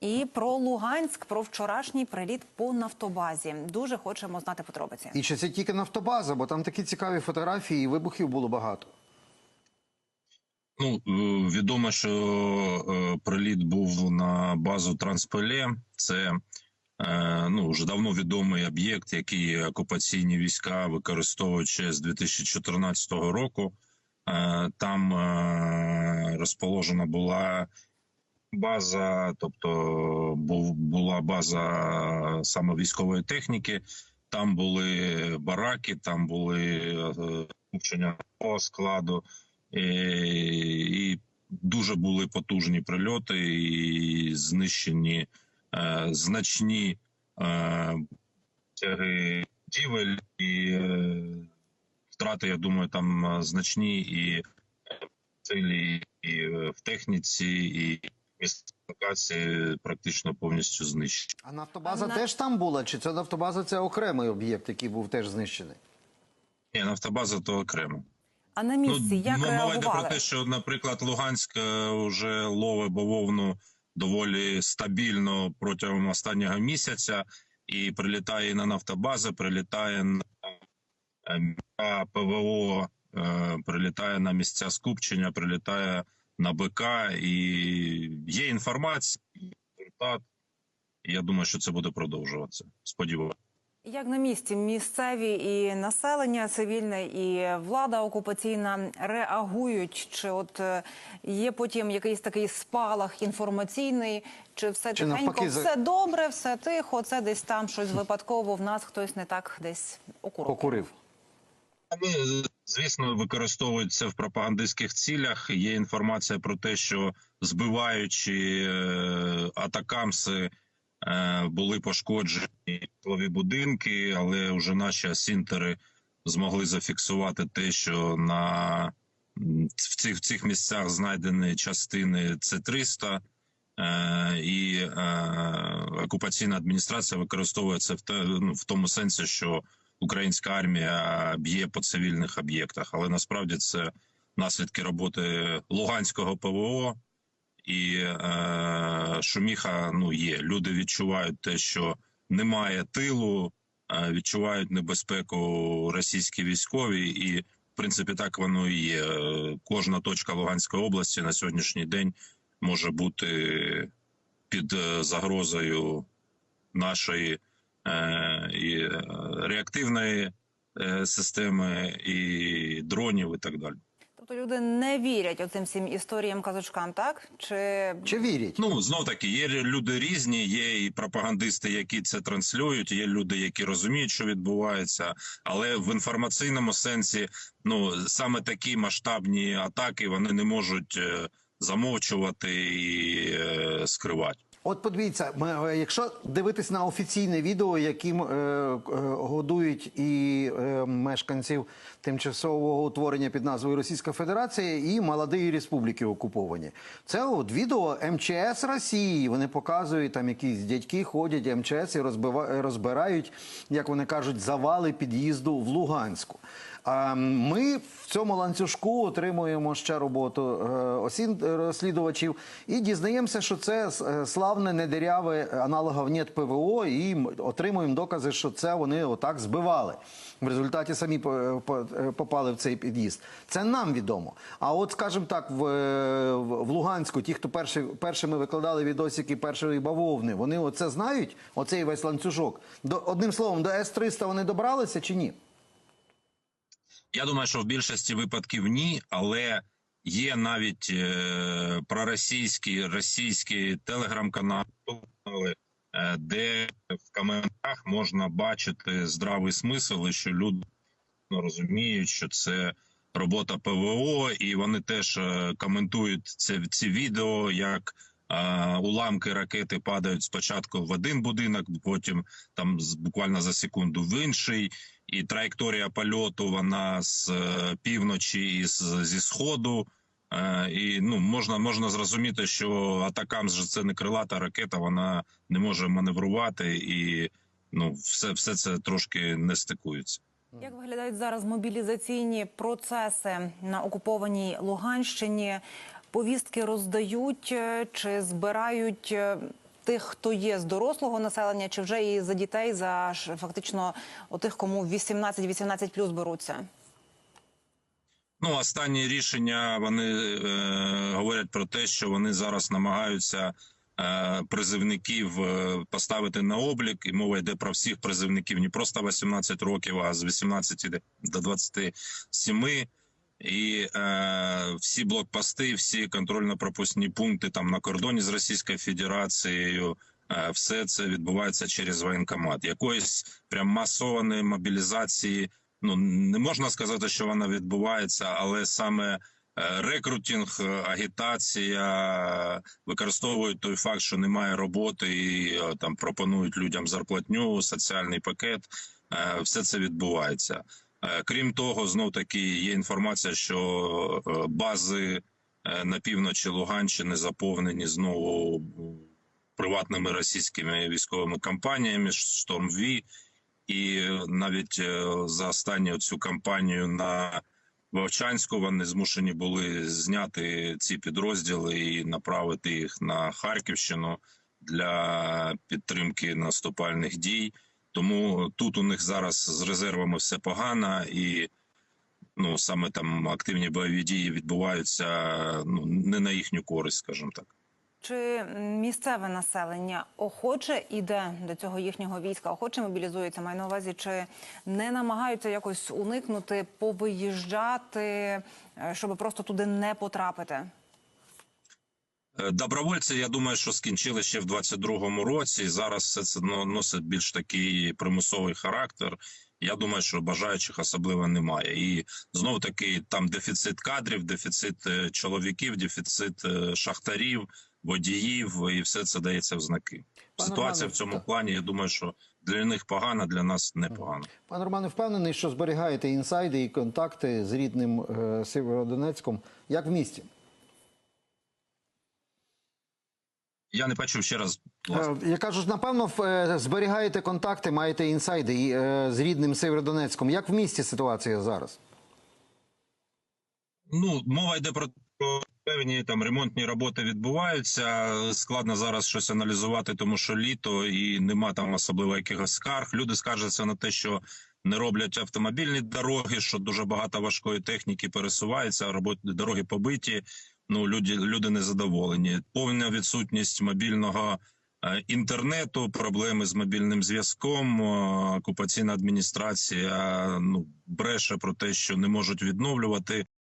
І про Луганськ, про вчорашній приліт по нафтобазі. Дуже хочемо знати подробиці. І чи це тільки нафтобаза, бо там такі цікаві фотографії і вибухів було багато. Ну, е, відомо, що е, приліт був на базу Транспеле. Це е, ну, вже давно відомий об'єкт, який окупаційні війська використовують ще з 2014 року. Там розположена була база, тобто був, була база саме військової техніки. Там були бараки, там були е, по складу. Е, і дуже були потужні прильоти, і знищені е, значні е, дівель, і е, втрати, я думаю, там е, значні і цілі, і в техніці, і локації практично повністю знищені. А нафтобаза А на- теж там була? Чи це нафтобаза це окремий об'єкт, який був теж знищений? Ні, нафтобаза то окремо. А на місці як м- мова йде про те, що, наприклад, Луганськ е, вже ловить бавовну доволі стабільно протягом останнього місяця, і прилітає на нафтобази, прилітає на е, ПВО, е, прилітає на місця скупчення, прилітає на БК, і є інформація, результат. Я думаю, що це буде продовжуватися. Сподіваюся. Як на місці місцеві і населення цивільне, і влада окупаційна реагують? Чи от е, є потім якийсь такий спалах інформаційний, чи все Чи тихенько, навпаки, за- все добре, все тихо, це десь там щось випадково в нас хтось не так десь окурок. Покурив. Звісно, використовують це в пропагандистських цілях. Є інформація про те, що збиваючи е, атакамси, е, були пошкоджені житлові будинки, але вже наші асінтери змогли зафіксувати те, що на в цих, в цих місцях знайдені частини С-300, е, і окупаційна адміністрація використовує це в, те, ну, в тому сенсі, що українська армія б'є по цивільних об'єктах, але насправді це наслідки роботи Луганського ПВО. І е, шуміха ну є. Люди відчувають те, що немає тилу, е, відчувають небезпеку російські військові, і в принципі так воно і є. Кожна точка Луганської області на сьогоднішній день може бути під е, загрозою нашої і е, реактивної е, системи, і дронів, і так далі. Тобто люди не вірять оцим всім історіям казочкам, так чи Чи вірять? Ну знов таки, є люди різні, є і пропагандисти, які це транслюють. Є люди, які розуміють, що відбувається, але в інформаційному сенсі, ну саме такі масштабні атаки вони не можуть е, замовчувати і е, скривати. От подивіться, е, якщо дивитись на офіційне відео, яким е, е, годують і е, мешканців тимчасового утворення під назвою Російська Федерація і молодої республіки окуповані, це от відео МЧС Росії. Вони показують там якісь дядьки ходять МЧС і розбива, розбирають, як вони кажуть, завали під'їзду в Луганську. Ми в цьому ланцюжку отримуємо ще роботу е, осін розслідувачів і дізнаємося, що це е, славне недиряве аналоговнєт ПВО, і отримуємо докази, що це вони отак збивали. В результаті самі по- по- е, попали в цей під'їзд. Це нам відомо. А от, скажімо так, е, в в Луганську, ті, хто перші, першими викладали відосики першої бавовни, вони оце знають, оцей весь ланцюжок. До, одним словом, до С-300 вони добралися чи ні? Я думаю, що в більшості випадків ні, але є навіть е, проросійські російські телеграм-канали, е, де в коментарях можна бачити здравий смисл, і що люди ну, розуміють, що це робота ПВО, і вони теж е, коментують це ці відео як. е, Уламки ракети падають спочатку в один будинок, потім там буквально за секунду в інший, і траєкторія польоту вона з е, півночі і з, зі сходу. Е, І ну можна можна зрозуміти, що атакам це не крилата ракета, вона не може маневрувати, і ну все, все це трошки не стикується. Як виглядають зараз мобілізаційні процеси на окупованій Луганщині? Повістки роздають е, чи збирають тих, хто є з дорослого населення, чи вже і за дітей, за фактично отих, кому 18-18 плюс беруться? Ну, останні рішення вони е, говорять про те, що вони зараз намагаються е, призивників е, поставити на облік, і мова йде про всіх призивників, не просто 18 років, а з 18 до 27. І е, всі блокпости, всі контрольно-пропускні пункти там на кордоні з Російською Федерацією. е, Все це відбувається через воєнкомат. Якоїсь прям масованої мобілізації ну не можна сказати, що вона відбувається, але саме е, рекрутинг, е, агітація використовують той факт, що немає роботи, і е, там пропонують людям зарплатню, соціальний пакет. Все це відбувається. Е, Крім того, знов таки є інформація, що е, бази е, на півночі Луганщини заповнені знову приватними російськими військовими компаніями «Штормві», і навіть за останню цю кампанію на Вовчанську вони змушені були зняти ці підрозділи і направити їх на Харківщину для підтримки наступальних дій. Тому тут у них зараз з резервами все погано, і ну саме там активні бойові дії відбуваються ну не на їхню користь, скажімо так. Чи місцеве населення охоче іде до цього їхнього війська, охоче мобілізується? Маю на увазі, чи не намагаються якось уникнути, повиїжджати, е, щоб просто туди не потрапити? Е, Добровольці, я думаю, що скінчили ще в 22-му році. Зараз все це носить більш такий примусовий характер. Я думаю, що бажаючих особливо немає. І знов таки там дефіцит кадрів, дефіцит е, чоловіків, дефіцит е, шахтарів, водіїв, і все це дається в знаки. Пане Ситуація Романе, в цьому так. плані. Я думаю, що для них погана, для нас не погана. Пан Романе, впевнений, що зберігаєте інсайди і контакти з рідним е, Сєвєродонецьком, як в місті? Я не почув ще раз. Е, Я кажу, напевно, е, зберігаєте контакти, маєте інсайди е, з рідним Сєвєродонецьком. Як в місті ситуація зараз? Ну, мова йде про про певні там ремонтні роботи відбуваються. Складно зараз щось аналізувати, тому що літо і нема там особливо якихось скарг. Люди скаржаться на те, що не роблять автомобільні дороги, що дуже багато важкої техніки пересувається, роботи дороги побиті. Ну люди, люди незадоволені. Повна відсутність мобільного. е, Інтернету, проблеми з мобільним зв'язком, е, окупаційна адміністрація ну бреше про те, що не можуть відновлювати